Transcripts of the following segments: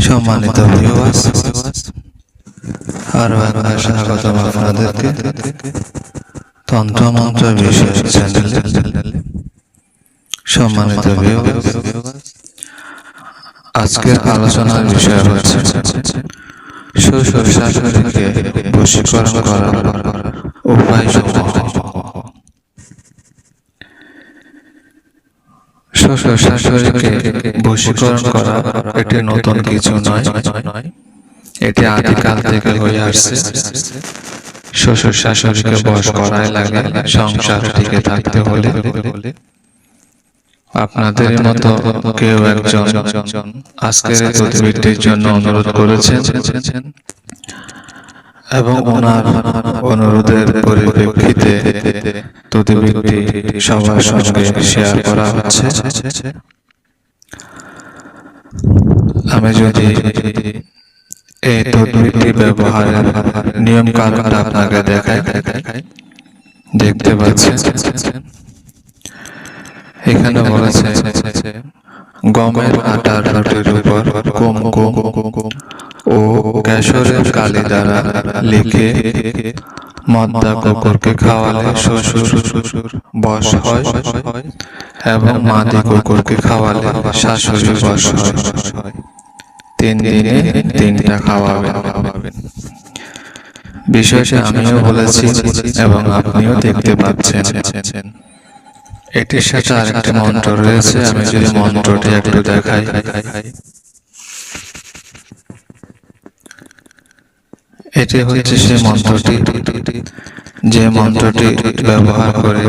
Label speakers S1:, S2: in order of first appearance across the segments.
S1: সম্মানিত ভিউয়ার্স আপনাদেরকে। তন্ত্রমন্ত্র বিষয় সম্মানিত আজকের আলোচনার বিষয় হচ্ছে শ্বশুর বশীকরণ করার উপায় সমূহ শ্বশুর শাশুড়িকে বশীকরণ করা এটি নতুন কিছু নয়। এটি আদিকাল থেকে হয়ে আসছে। শ্বশুর শাশুড়িকে করাই লাগে সংসার টিকে থাকতে হলে। আপনাদের মতো কেউ একজন আজকের এই জন্য অনুরোধ করেছেন। এবং ওনার অনুরোধের পরিপ্রেক্ষিতে প্রতিবেদটি সবার সঙ্গে শেয়ার করা হচ্ছে। আমি যদি এই তদবিরটি ব্যবহারের নিয়ম কানুনটা আপনাকে দেখাই, দেখতে পাচ্ছেন। এখানে বলেছে গমের আটার রুটির উপর কালি দ্বারা লিখে মদ্দা কুকুরকে খাওয়ালে শ্বশুর শ্বশুর বশ হয়, এবং মাদি কুকুরকে খাওয়ালে শাশুড়ি বশ হয়। তিন দিনে তিনটা বিষয়টা আমিও বলেছি এবং আপনিও দেখতে পাচ্ছেন। এটির সাথে আরেকটি মন্ত্র রয়েছে। আমি যদি মন্ত্রটি একটু দেখাই। এটি হচ্ছে সেই মন্ত্রটি। যে মন্ত্রটি ব্যবহার করে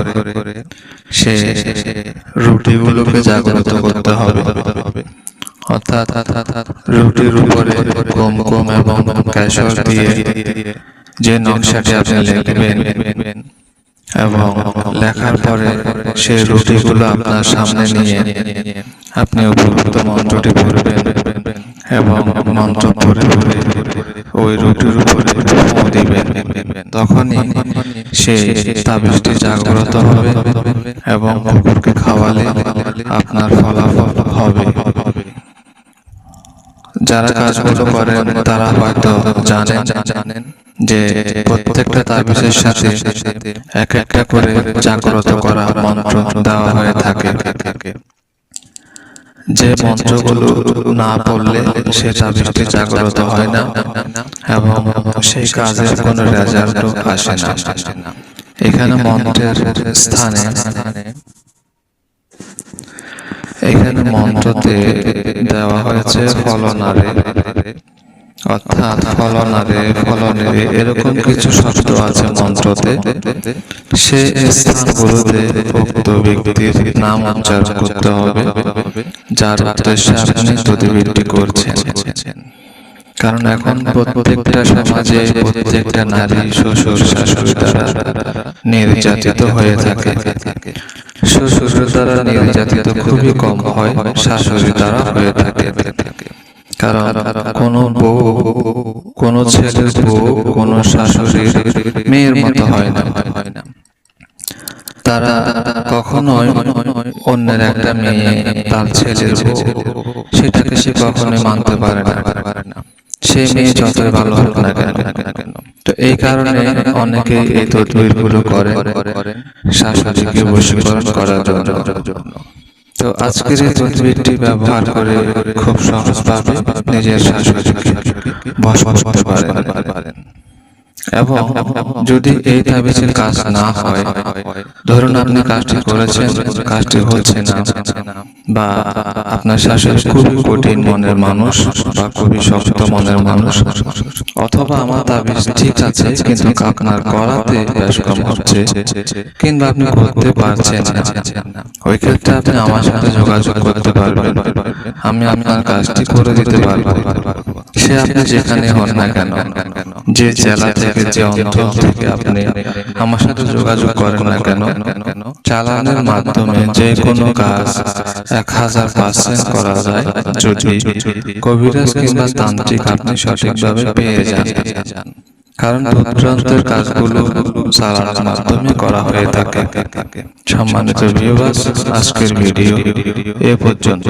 S1: সে রুটিগুলোকে জাগ্রত করতে হবে। অর্থাৎ রুটির উপরে কম এবং কেশর দিয়ে যে নকশাটি আপনি লিখবেন এবং লেখার পরে সেই রুটিগুলো আপনার সামনে নিয়ে আপনি উপযুক্ত মন্ত্রটি পড়বেন এবং মন্ত্র পড়ে পড়ে ওই রুটির উপরে ফু দিবেন তখনই সে তাবিজটি জাগ্রত হবে এবং কুকুরকে খাওয়ালে আপনার ফলাফল হবে। যারা কাজগুলো করেন তারা হয়তো জানেন জানেন যে প্রত্যেকটা তাবিজের সাথে এক একটা করে জাগ্রত করা মন্ত্র দেওয়া হয়ে থাকে। যে মন্ত্রগুলো না পড়লে সে বৃষ্টি জাগ্রত হয় না এবং সেই কাজের কোনো রেজাল্ট আসে না। এখানে মন্ত্রের স্থানে এখানে মন্ত্রতে দেওয়া হয়েছে ফলনারে অর্থাৎ ফলনারে, ফলনেরে এরকম কিছু শব্দ আছে মন্ত্রতে। সে স্থানগুলোতে উক্ত ব্যক্তির নাম উচ্চারণ করতে হবে, যার উদ্দেশ্যে আপনি প্রতিবৃত্তি করছেন। কারণ এখন প্রত্যেকটা সমাজে প্রত্যেকটা নারী শ্বশুর, শাশুড়ি দ্বারা নির্যাতিত হয়ে থাকে। শ্বশুর দ্বারা নির্যাতিত খুবই কম হয় শাশুড়ি দ্বারা হয়ে থাকে। কারণ কোন বউ, কোন ছেলের বউ, কোন শাশুড়ির মেয়ের মতো হয় না। তারা কখনোই অন্যের একটা মেয়ে, তার ছেলের সেটাকে সে কখনোই মানতে পারে না। সে মেয়ে যতই ভালো হোক না কেন। তো এই কারণে অনেকে এই তদবিরগুলো করে শাশুড়িকে বশীকরণ করার জন্য। তো আজকের এই তদবিরটি ব্যবহার করে খুব সহজভাবে নিজের শাশুড়িকে বশ করতে পারেন এবং যদি এই কাজ না হয়, ধরুন আপনি কাজটি করেছেন, কাজটি হচ্ছে না, বা আপনার শাশুড়ি খুবই কঠিন মনের মানুষ বা খুবই শক্ত মনের মানুষ, অথবা আমার ঠিক আছে, কিন্তু আপনার করাতে বেশ কম হচ্ছে, কিংবা আপনি করতে পারছেন না, ওই ক্ষেত্রে আপনি আমার সাথে যোগাযোগ করতে পারবেন, আমি আপনার কাজটি করে দিতে পারব, সে আপনি যেখানে হন না কেন যে জেলা থেকে যে অঞ্চল থেকে আপনি আমার সাথে যোগাযোগ করেন না কেন, চালানের মাধ্যমে যে কোনো কাজ এক হাজার পার্সেন্ট করা যায় যদি কবিরাজ কিংবা তান্ত্রিক আপনি সঠিকভাবে পেয়ে যান। কারণ দুর্দান্তের কাজগুলো চালানোর মাধ্যমে করা হয়ে থাকে। সম্মানিত ভিউয়ার্স আজকের ভিডিও এ পর্যন্ত